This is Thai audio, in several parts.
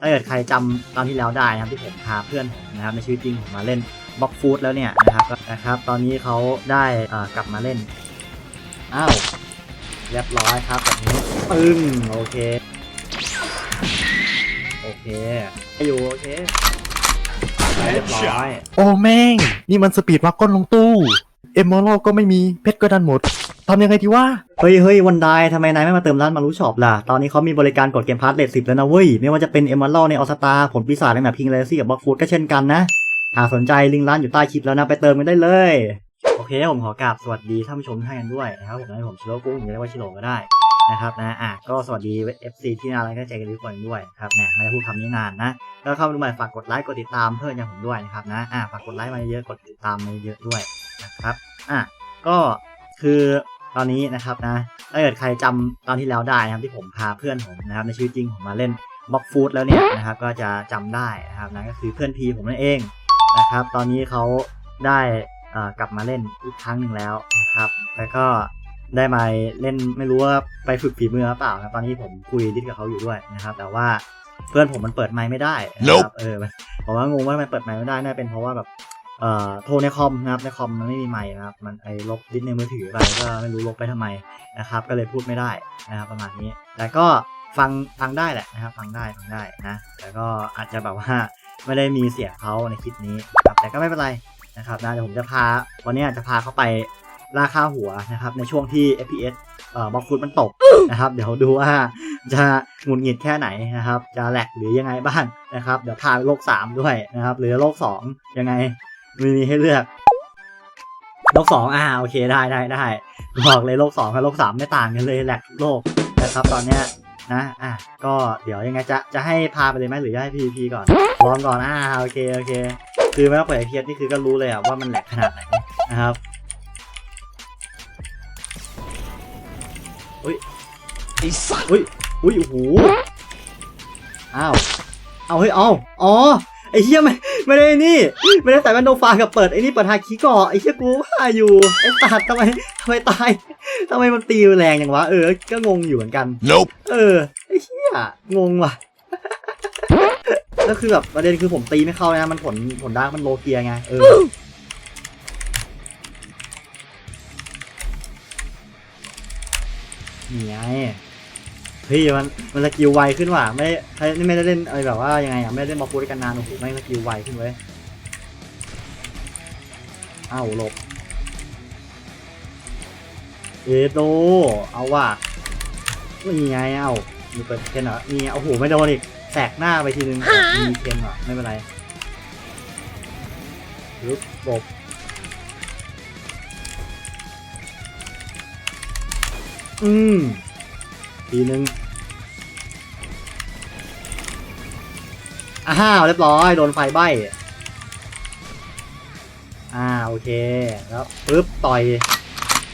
ถ้าเกิดใครจำตอนที่แล้วได้นะครับที่ผมพาเพื่อนผมนะครับในชีวิตจริงผมมาเล่นบล็อกฟูดแล้วเนี่ยนะครับนะครับ ตอนนี้เขาได้อ่อกลับมาเล่นอ้าวเรียบร้อยครับแบบนี้ปึ้งโอเค โอเคอยู่โอเคเรียบร้อยโอ้แม่ง นี่มันสปีดวักก้นลงตู้ เอมเมอรัลก็ไม่มีเพชรก็ดันหมด ทำยังไงดีวะเฮ้ยเฮ้ยวันไดทำไมนายไม่มาเติมร้านมารู้ช็อปล่ะ ตอนนี้เขามีบริการกดเกมพาร์ทเลทสิบแล้วนะเว้ย ไม่ว่าจะเป็นเอม r ร l ในออสตาผลปีศาจในแบบพิงเลซี่กับบล็อกฟูดก็เช่นกันนะ หากสนใจลิงก์ร้านอยู่ใต้คลิปแล้วนะไปเติมกันได้เลย โอเคผมขอกราบสวัสดีท่านผู้ชมท่านกันด้วยนะครับผมนะผมชิโร่กุ้งหรือเรียกว่าชิโร่ก็ได้นะครับนะอะก็สวัสดี FC ที่น่ารักใจกันทุกคนด้วยครับเนี่ยไม่ได้พูดคำนี้นานนะแล้วเข้ามาดูใหม่ฝากกดไลค์กดติดตามเพื่อนอย่างผมด้วยนะครับนะอะฝากกดไลค์มาเยอะกดติดตามมาเยอะด้วยนะครับอะก็คือ ตอนนี้นะครับนะถ้าเกิดใครจำตอนที่แล้วได้นะครับที่ผมพาเพื่อนผมนะครับในชีวิตจริงผมมาเล่นบล็อกฟูดแล้วเนี่ยนะครับก็จะจำได้นะครับนะก็คือเพื่อนพีผมนั่นเองนะครับ ตอนนี้เขาได้เอ่อกลับมาเล่นอีกครั้งหนึ่งแล้วนะครับ แล้วก็ได้มาเล่นไม่รู้ว่าไปฝึกฝีมือหรือเปล่าครับตอนนี้ผมคุยดิสกับเขาอยู่ด้วยนะครับ แต่ว่าเพื่อนผมมันเปิดไมค์ไม่ได้นะครับเออมันผมว่างงว่ามันเปิดไมค์ไม่ได้น่าเป็นเพราะว่าแบบ เอ่อโทรในคอมนะครับในคอมมันไม่มีไมค์นะครับ มันไอ้ลบดิสในมือถือไปก็ไม่รู้ลบไปทำไมนะครับ ก็เลยพูดไม่ได้นะครับประมาณนี้ แต่ก็ฟังฟังได้แหละนะครับ ฟังได้ฟังได้นะแต่ก็อาจจะแบบว่าไม่ได้มีเสียงเขาในคลิปนี้ครับแต่ก็ไม่เป็นไรนะครับนะเดี๋ยวผมจะพาวันนี้จะพาเขาไปล่าค่าหัวนะครับในช่วงที่ FPS เอ่อบล็อกฟุตมันตกนะครับ เดี๋ยวดูว่าจะหงุดหงิดแค่ไหนนะครับ จะแหลกหรือยังไงบ้างนะครับ เดี๋ยวพาไปโลก 3 ด้วยนะครับ หรือโลก 2 ยังไง มีมีให้เลือกโลก2อ่าโอเคได้ได้ได้บอกเลยโลก2กับโลก3ไม่ต่างกันเลยแหลกทุกโลกนะครับตอนเนี้ยนะอะก็เดี๋ยวยังไงจะจะให้พาไปเลยไหมหรือจะให้ PVP ก่อนลองก่อนอ่าโอเคโอเค คือไม่ต้องเปิดไอเพียนี่คือก็รู้เลยอะว่ามันแหลกขนาดไหนนะครับอุ้ยอุ้ยอุ้ยโอ้โหอ้าวเอาเฮ้ยเอาอ๋อ ไอ้เหี้ยไม่ไม่ได้นี่ ไม่ได้ใส่แว่นโดฟากับเปิดไอ้นี่เปิดฮาคิก่อไอ้เหี้ยกูว่าอยู่ไอ้ตัดทำไมทำไมตายทำไมมันตีแรงอย่างวะเออ ก็งงอยู่เหมือนกัน Nope เออไอ้เหี้ยงงว่ะแล้วคือแบบประเด็นคือผมตีไม่เข้านะมันผลผลด้านมันโลเกียไงเออนี่ไง เฮ้ยมันมันสกิลไวขึ้นว่ะไม่ได้ไม่ไม่ได้เล่นอะไรแบบว่ายังไงอะไม่ได้เล่นบอลฟูด้วยกันนานโอ้โหไม่งสกิลไวขึ้นเว้ยอ้าวหลบเอโตเอาว่ะนี่ไงเอ้ามีเปิดเคนเหรอนี่ไงโอ้โหไม่โดนอีกแตกหน้าไปทีนึงมีเคนว่ะไม่เป็นไรลุกบกอืมทีนึง อ้าวเรียบร้อย โดนไฟใบอ่าโอเคแล้วปึ๊บต่อย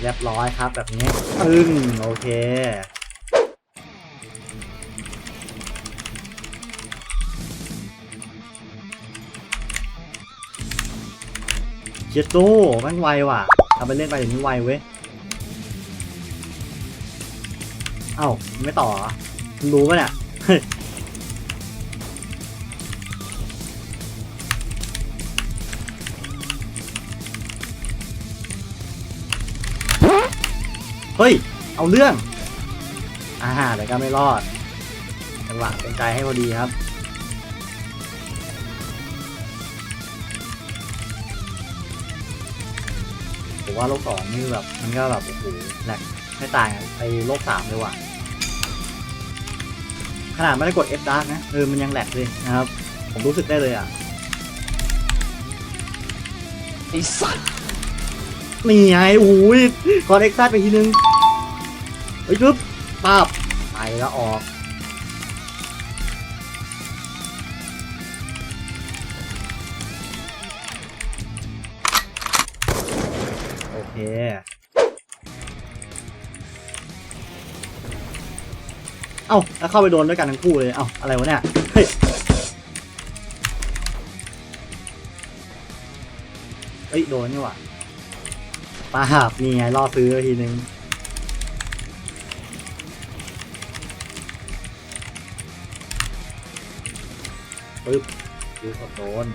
เรียบร้อยครับแบบนี้ปึ้งโอเคเจ็ดโตแมันไวว่ะทำไปเล่นไปอย่างนี้ไวเว้ยเอ้าไม่ต่อรู้ปะเนี่ย เฮ้ย เอาเรื่องอ่าแต่ก็ไม่รอด จังหวะเป็นใจให้พอดีครับ ผมว่าโลกสองนี่แบบมันก็แบบโอ้โหแหลกไม่ต่างกับไอโลกสามเลยว่ะ ขนาดไม่ได้กด F Dark นะเออมันยังแหลกเลยนะครับ ผมรู้สึกได้เลยอะไอ้สัตว์ นี่ไงโอ้ยคอนเอ็กซ์ไปทีนึงเฮ้ยปึ๊บป้าบไปแล้วออกโอเคเอ้าแล้วเข้าไปโดนด้วยกันทั้งคู่เลยเอ้าอะไรวะเนี่ยเฮ้ยเฮ้ยโดนนี่หว่า ปาบนี่ไงล่อซื้อทีนึงปึ๊บดูสดโดน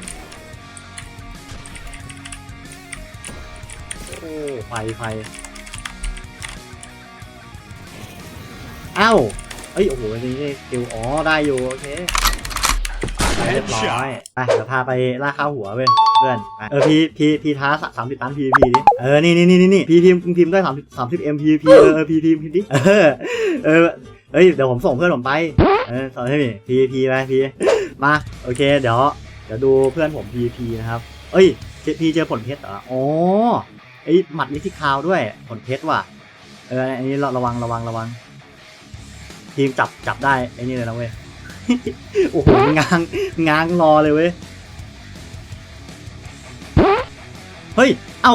โอ้ไฟไฟอ้าวเอ้ย โอ้โหอันนี้เกลอ๋อ ได้อยู่ โอเค เรียบร้อย ไปเดี๋ยวพาไปล่าข้าวหัวเว้ย เพื่อนเออพีพีพีท้าสามสิบล้านพีพีดิเออนี่นี่นี่นี่พีพิมพิมพ์ได้สามสามสิบเอ็มพีพีเออพีพิมพ์พิมพ์ดิเออเออเฮ้ยเดี๋ยวผมส่งเพื่อนผมไปเออส่งให้พีพีไปพีมาโอเคเดี๋ยวเดี๋ยวดูเพื่อนผมพีพีนะครับ เอ้ยพีเจอผลเพชรเหรออ๋อไอยหมัดลิทิคาวด้วยผลเพชรว่ะเอออันนี้ระวังระวังระวัง ทีมจับจับได้ไอ้นี่เลยนะเว้ยโอ้โหง้างง้างรอเลยเว้ย เฮ้ย เอ้า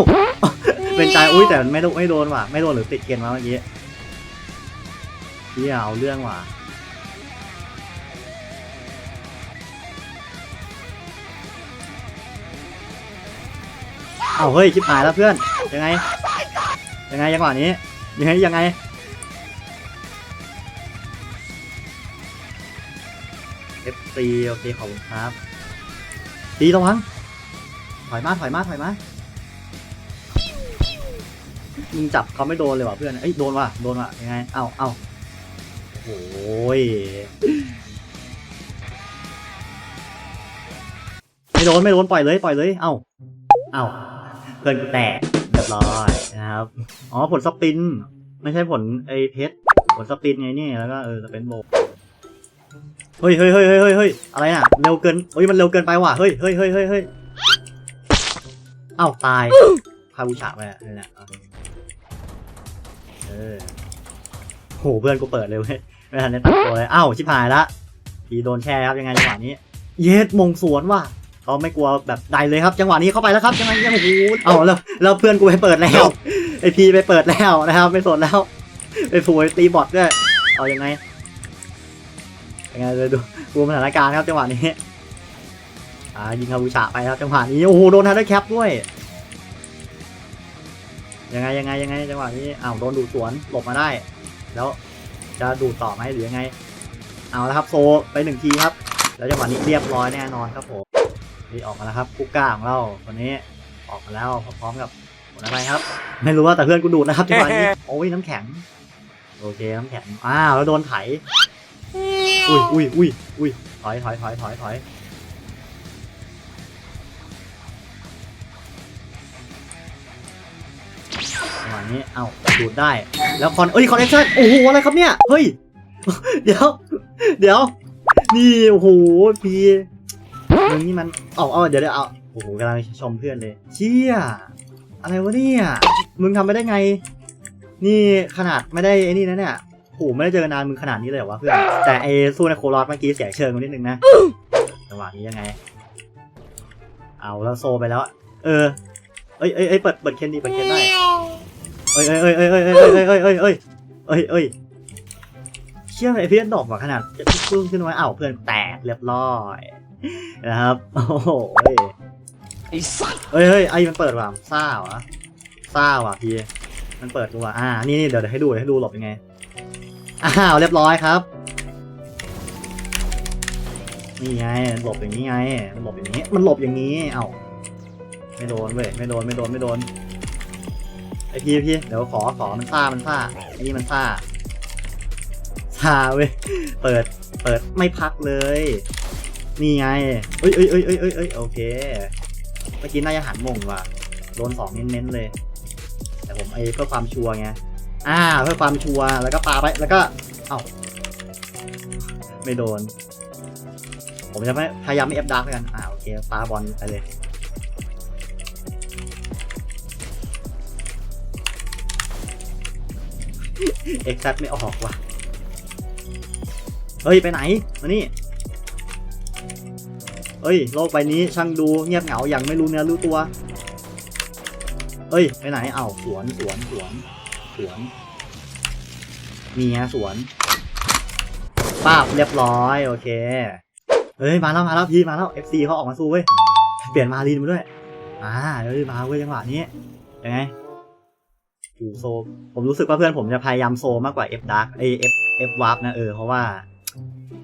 เป็นใจอุ้ยแต่ไม่โดนไม่โดนว่ะ ไม่โดนหรือติดเกณฑ์มาเมื่อกี้พี่เอาเรื่องว่ะ เอาเฮ้ยชิบหายแล้วเพื่อน ยังไง ยังไงยังหวะนี้ ยังไงยังไง FC โอเคขอบคุณครับตีระวังถอยมาถอยมาถอยมา มึงจับเขาไม่โดนเลยว่ะเพื่อนเอ้ยโดนว่ะโดนว่ะยังไงเอ้าเอ้าโอ้ยไม่โดนไม่โดนปล่อยเลยปล่อยเลยเอ้าเอ้าเพื่อนกูแตกเรียบร้อยนะครับอ๋อผลสปิน ไม่ใช่ผลไอเพชรผลสปินไงนี่แล้วก็เออสเปนโบเฮ้ยเฮ้ยเฮ้ยเฮ้ยเฮ้ยเฮ้ยอะไรน่ะเร็วเกินเฮ้ยมันเร็วเกินไปว่ะเฮ้ยเฮ้ยเฮ้ยเฮ้ยเอ้าตายพาบูชาไปอะนี่แหละ ออโหเพื่อนกูเปิดเลยเว้ยไม่ทันได้ตั้งตัวเลยเอ้าชิบหายละทีโดนแช่ครับยังไงจังหวะนี้ เย็ดมงสวนว่ะเขาไม่กลัวแบบใดเลยครับ จังหวะนี้เข้าไปแล้วครับยังไงยังโอ้โหเอ้าแล้วแล้วเพื่อนกูไปเปิดแล้วไอพีไปเปิดแล้วนะครับไม่สนแล้วไปฟูตีบอทด้วยเอายังไงยังไงเลยดูดูสถานการณ์ครับจังหวะนี้อ่ายิงคาบูชาไปครับจังหวะนี้โอ้โหโดนทันด้แคปด้วย ยังไงยังไงยังไงจังหวะนี้อ้าวโดนดูดสวนหลบมาได้ แล้วจะดูดต่อไหมหรือยังไง เอาละครับโซไปหนึ่งทีครับ แล้วจังหวะนี้เรียบร้อยแน่นอนครับผมนี่ออกมาแล้วครับกุ๊กก้าของเราคนนี้ออกมาแล้วพร้อมกับผลอะไรครับ ไม่รู้ว่าแต่เพื่อนกูดูดนะครับจังหวะนี้โอ้ยน้ำแข็ง โอเคน้ำแข็งอ้าวแล้วโดนไถอุ้ยอุ้ยอุ้ยอุ้ยถอยถอยถอยถอยถอย จังนี้ เอ้าดูดได้ แล้วคอน เอ้ย คอนเนคชั่น โอ้โห อะไรครับเนี่ย เฮ้ย เดี๋ยว เดี๋ยว นี่ โอ้โห พีมึงนี่มันเอาเอาเดี๋ยวเดี๋ยวเอา โอ้โหกำลังชมเพื่อนเลย เชี่ย อะไรวะเนี่ย มึงทำไปได้ไง นี่ขนาดไม่ได้ไอ้นี่นะเนี่ยโอ้โหไม่ได้เจอกันนานมึงขนาดนี้เลยเหรอวะเพื่อน แต่ไอ้สู้ในโคลอสเมื่อกี้เสียเชิงมานิดนึงนะ จังหวะนี้ยังไง เอาแล้วโซไปแล้ว เออ เอ้ยเอ้ยเอ้ยเปิด เปิดเคนดี เปิดเคนได้ เอ้ยเอ้ยเอ้ยเอ้ยเอ้ยเอ้ยเอ้ยเอ้ยเอ้ยเอ้ยเอ้ยเอ้ยเชื่อไอเพื่อนดอกว่าขนาดจะปึ้งขึ้นมาเอ้าเพื่อนแตกเรียบร้อยนะครับโอ้โหเฮ้ไอ้สัตว์เฮ้ยเฮ้ยไอ้มันเปิดว่ะซ่าวะซ่าวะพี่มันเปิดตัวอ่านี่นี่เดี๋ยวเดี๋ยวให้ดูเดี๋ยวให้ดูหลบยังไงอ้าวเรียบร้อยครับนี่ไงมันหลบอย่างนี้ไงมันหลบอย่างนี้ มันหลบอย่างนี้เอ้าไม่โดนเว้ยไม่โดนไม่โดนไม่โดน ไอพี่พี่เดี๋ยวขอขอมันซ่ามันซ่าไอนี่มันซ่าซาเว้ย เปิด เปิดไม่พักเลย นี่ไง เอ้ยเอ้ยเอ้ยเอ้ยเอ้ยโอเค เมื่อกี้น่าจะหันมงว่ะ โดนสองเน้นๆเลย แต่ผมไอ้เพื่อความชัวร์ไง อ่า เพื่อความชัวร์ แล้วก็ปาไป แล้วก็ เอ้า ไม่โดน ผมจะไม่พยายามไม่เอฟดาร์กกัน อ่า โอเค ปาบอลไปเลย เอ็กซัไม่ออกว่ะ เฮ้ย ไปไหน มานี่เอ้ย โลกใบนี้ช่างดูเงียบเหงาอย่างไม่รู้เนื้อรู้ตัวเอ้ย ไปไหนเอ้าสวนสวนสวนสวนนี่ไงสวนป้าบเรียบร้อย โอเคเอ้ย มาแล้วมาแล้วพี่มาแล้ว FC เขาออกมาสู้เว้ย เปลี่ยนมาลีนมาด้วย อ่าเดี๋ยวมาเว้ยจังหวะนี้ยังไง อูโซ ผมรู้สึกว่าเพื่อนผมจะพยายามโซมากกว่า F Dark ไอ F F Warp นะเออ เพราะว่า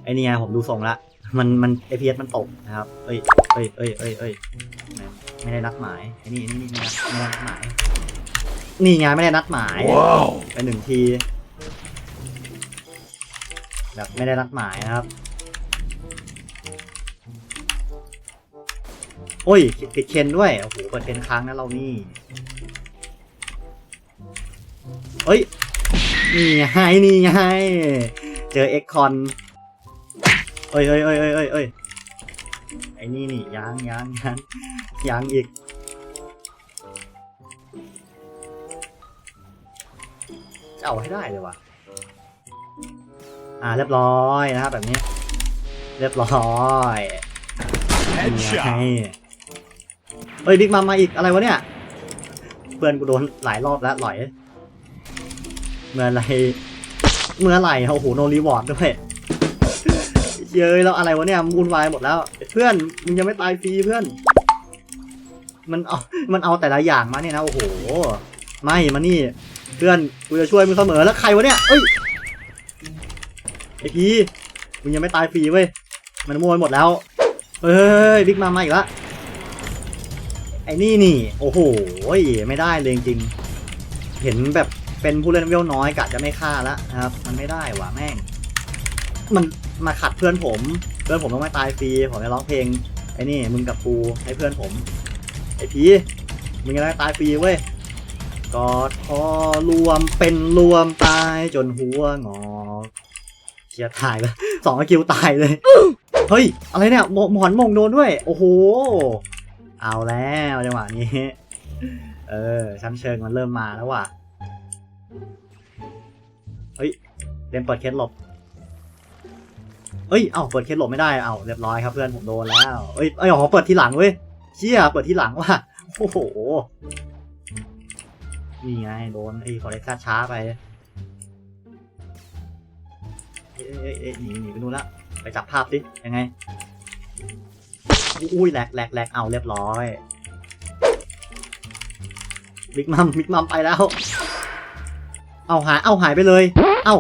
ไอเนี่ยผมดูทรงละ มันมัน APS มันตกนะครับ เอ้ยเอ้ยเอ้ยเอ้ยเอ้ยไม่ได้นัดหมายไอ้นี่นี่นี่ไม่ได้นัดหมาย นี่ไงไม่ได้นัดหมาย Wow. ไปหนึ่งที แบบไม่ได้นัดหมายนะครับ โอ้ยติดเคนด้วย โอ้โหเปิดเคนค้างนะเรานี่ เฮ้ย นี่ไงนี่ไง เจอเอ็กคอนเอ้ยเอ้ยเอ้ยเอ้ยเอ้ยเอ้ยไอ้นี่นี่ยังยังยังยังอีก จะเอาให้ได้เลยว่ะอ่าเรียบร้อยนะครับแบบนี้ เรียบร้อยนี่ไงเฮ้ยบิ๊กมัมมาอีกอะไรวะเนี่ย เพื่อนกูโดนหลายรอบแล้วหลอย เมื่อไร เมื่อไรโอ้โหโนรีวอร์ดด้วยเย้ยแล้วอะไรวะเนี่ยวุ่นวายหมดแล้ว เพื่อนมึงยังไม่ตายฟรีเพื่อน มันเอา มันเอาแต่ละอย่างมาเนี่ยนะโอ้โห ไม่มานี่ เพื่อนกูจะช่วยมึงเสมอแล้วใครวะเนี่ยเอ้ยไอพีมึงยังไม่ตายฟรีเว้ยมันมัวไปหมดแล้วเฮ้ยบิ๊กมามาอีกละไอ้นี่นี่ โอ้โหไม่ได้เลยจริงเห็นแบบ เป็นผู้เล่นเวลน้อยกะจะไม่ฆ่าละนะครับ มันไม่ได้ว่ะแม่ง มันมาขัดเพื่อนผม เพื่อนผมต้องไม่ตายฟรีผมจะร้องเพลงไอ้นี่มึงกับกูให้เพื่อนผม ไอ้พีมึงยังไม่ตายฟรีเว้ยกอดคอรวมเป็นรวมตายจนหัวงอเชียร์ตายเลยสองสกิลตายเลย เฮ้ย อะไรเนี่ยหมหมอนมงโดนด้วย โอ้โห เอาแล้วจังหวะนี้ เออชั้นเชิงมันเริ่มมาแล้วว่ะ เฮ้ยเรียนเปิดเคสหลบเอ้ย เอ้า เปิดเคสหลบไม่ได้ เอ้า เรียบร้อยครับเพื่อนผมโดนแล้ว เอ้ย เอ้ยขอเปิดทีหลังเว้ย เชี่ย เปิดทีหลังว่ะ โอ้โห นี่ไง โดนไอ้คอเรคชั่นช้าไป เอ้ยเอ้ยเอ้ยหนีหนีไปนู่นละ ไปจับภาพสิยังไง อุ้ยแหลกแหลกแหลกเอาเรียบร้อย บิ๊กมัม บิ๊กมัมไปแล้ว เอาหาย เอาหายไปเลย เอ้า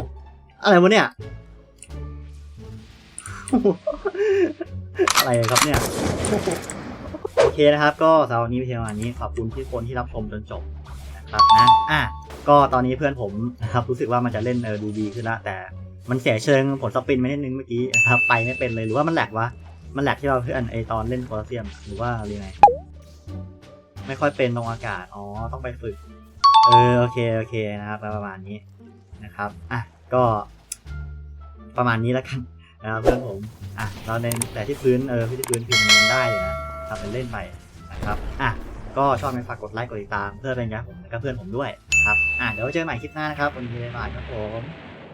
อะไรวะเนี่ย อะไรครับเนี่ย โอเคนะครับ ก็สำหรับวันนี้เพียงวันนี้ ขอบคุณที่คนที่รับชมจนจบนะครับนะ อะ ก็ตอนนี้เพื่อนผมนะครับ รู้สึกว่ามันจะเล่นเออดูดีขึ้นละ แต่มันเสียเชิงผลสปินไม่นิดนึงเมื่อกี้นะครับ ไปไม่เป็นเลย หรือว่ามันแหลกวะ มันแหลกที่เราเพื่อนไอตอนเล่นโคลอสเซียม หรือว่าอะไรไง ไม่ค่อยเป็นตรงอากาศ อ๋อ ต้องไปฝึก เออโอเคโอเคนะครับประมาณนี้นะครับอะก็ ประมาณนี้แล้วกันนะครับเพื่อนผมอะเราในแต่ที่พื้นเออที่พื้นพิมพ์มันได้เลยนะทำเป็นเล่นไปนะครับอะก็ชอบไหมฝากกดไลค์กดติดตามเพื่อเป็นกำลังใจผมและก็เพื่อนผมด้วยครับอะเดี๋ยวเจอกันใหม่คลิปหน้านะครับวันนี้บ๊ายบายครับผม